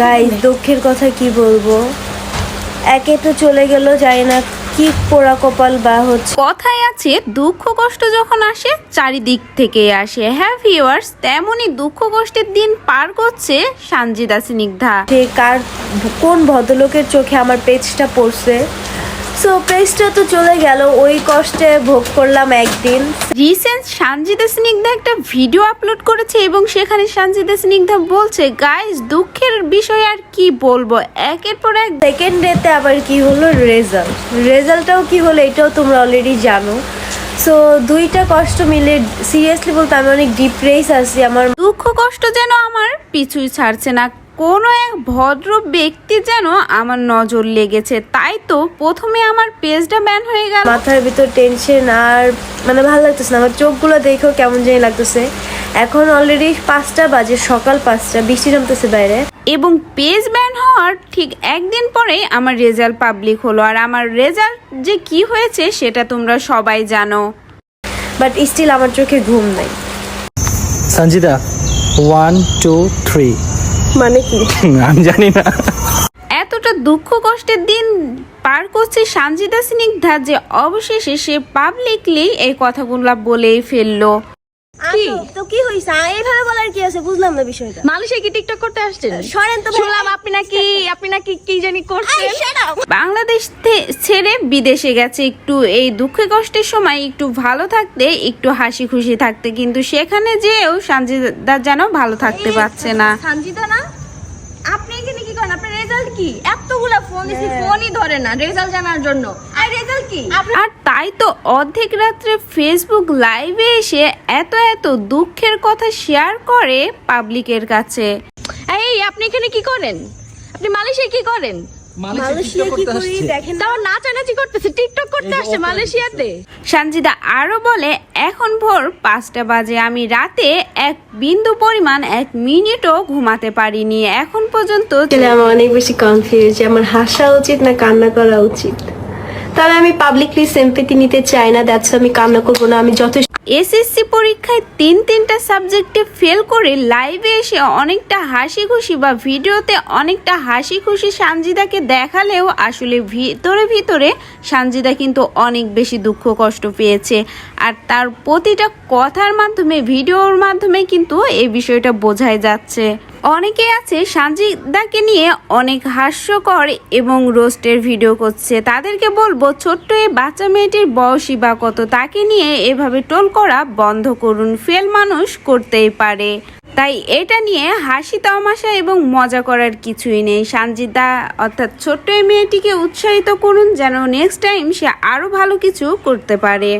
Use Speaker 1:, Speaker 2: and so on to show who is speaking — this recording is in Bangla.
Speaker 1: গাইস দুঃখের কথা কি বলব? একে তো চলে গেল জানি না কি পোড়া কপাল বা হচ্ছে।
Speaker 2: কথায় আছে দুঃখ কষ্ট যখন আসে চারিদিক থেকে আসে। হ্যাঁ ভিউয়ার্স তেমনই দুঃখ কষ্টের দিন পার করছে সানজিদা স্নিগ্ধা।
Speaker 1: সে কার কোন ভদ্রলোকের চোখে আমার পেজটা পড়ছে? সো পেজটা তো চলে গেল ওই কষ্টে ভোগ করলাম একদিন।
Speaker 2: রিসেন্ট সানজিদা স্নিগ্ধা একটা ভিডিও আপলোড করেছে এবং সেখানে সানজিদা স্নিগ্ধা বলছে গাইস দুঃখের বিষয় আর কি বলব? একের পর এক
Speaker 1: সেকেন্ড ডেতে আবার কি হলো? রেজাল্ট রেজাল্টটাও কি হলো এটাও তোমরা অলরেডি জানো। সো দুইটা কষ্ট মিলে সিরিয়াসলি বলতে আমি অনেক ডিপ্রেস আছি। আমার
Speaker 2: দুঃখ কষ্ট যেন আমার পিছুই ছাড়ছে না। কোনো এক ভদ্র ব্যক্তি যেন আমার নজর লেগেছে। তাই তো প্রথমে আমার পেজটা ব্যান হয়ে গেল।
Speaker 1: মাথার ভিতর টেনশন আর মানে ভালো লাগতেছে না আমার চোখগুলো দেখেও কেমন জানি লাগতেছে। এখন অলরেডি পাঁচটা বাজে সকাল পাঁচটা বৃষ্টি জমতেছে বাইরে।
Speaker 2: এবং পেজ ব্যান হওয়ার ঠিক একদিন পরে আমার রেজাল্ট পাবলিক হলো। আর আমার রেজাল্ট যে কি হয়েছে সেটা তোমরা সবাই জানো।
Speaker 1: বাট স্টিল আমার চোখে ঘুম নাই।
Speaker 3: সঞ্জিদা ওয়ান টু থ্রি
Speaker 1: মানে কি?
Speaker 3: আমি জানি না।
Speaker 2: এতটা দুঃখ কষ্টের দিন পার করছে সানজিদা স্নিগ্ধা যে অবশেষে সে পাবলিকলি এই কথাগুলো বলেই ফেলল।
Speaker 1: কি? তো কি হইছে? এইভাবে বলার কি আছে? বুঝলাম না বিষয়টা।
Speaker 4: মালয়েশিয়া কি টিকটক করতে আসছেন?
Speaker 1: সরেন তো
Speaker 4: শুনলাম আপনি নাকি আপনি নাকি কি জানি করছেন।
Speaker 2: বাংলাদেশ ছেড়ে বিদেশে গেছে একটু এই দুঃখে কষ্টের সময় একটু ভালো থাকতে একটু হাসি খুশি থাকতে কিন্তু সেখানে যেও সানজিদা যেন ভালো থাকতে পারছে না।
Speaker 4: সানজিদা না? আপনি এখানে কি করেন? আপনার রেজাল্ট কি? এতগুলা ফোন দিছি ফোনই ধরে না রেজাল্ট জানার জন্য। আর রেজাল্ট
Speaker 2: আর তাই তো অর্ধেক রাত্রে ফেসবুক লাইভে এসে এত এত দুঃখের কথা শেয়ার করে পাবলিকের কাছে।
Speaker 4: এই আপনি এখানে কি করেন? আপনি মালয়েশিয়া কি করেন?
Speaker 1: মালয়েশিয়া কি করি? দেখেন
Speaker 4: তাও নাচানাচি করতেছে টিকটক করতে মালয়েশিয়াতে।
Speaker 2: সানজিদা আরও বলে এখন ভোর পাঁচটা বাজে আমি রাতে এক বিন্দু পরিমাণ এক মিনিটও ঘুমাতে পারিনি। এখন পর্যন্ত
Speaker 1: আসলে আমি অনেক বেশি কনফিউজ আমার হাসা উচিত না কান্না করা উচিত? তবে আমি পাবলিকলি সিম্পেথি নিতে চাই না দ্যাটস আমি কান্না করব না, আমি যথেষ্ট
Speaker 2: এসএসসি পরীক্ষায় তিন তিনটা সাবজেক্টে ফেল করে লাইভে এসে অনেকটা হাসি খুশি বা ভিডিওতে অনেকটা হাসি খুশি সানজিদাকে দেখালেও আসলে ভিতরে ভিতরে সানজিদা কিন্তু অনেক বেশি দুঃখ কষ্ট পেয়েছে। আর তার প্রতিটা কথার মাধ্যমে ভিডিওর মাধ্যমে কিন্তু এই বিষয়টা বোঝাই যাচ্ছে। অনেকে আছে সানজিদাকে নিয়ে অনেক হাস্যকর এবং রোস্টের ভিডিও করছে। তাদেরকে বলব, ছোট্ট এই বাচ্চা মেয়েটির বয়সী বা কত, তাকে নিয়ে এভাবে টোল করা বন্ধ করুন। ফেল মানুষ করতেই পারে। তাই এটা নিয়ে হাসি তামাশা এবং মজা করার কিছুই নেই। সানজিদা অর্থাৎ ছোট্ট এই মেয়েটিকে উৎসাহিত করুন যেন নেক্সট টাইম সে আরও ভালো কিছু করতে পারে।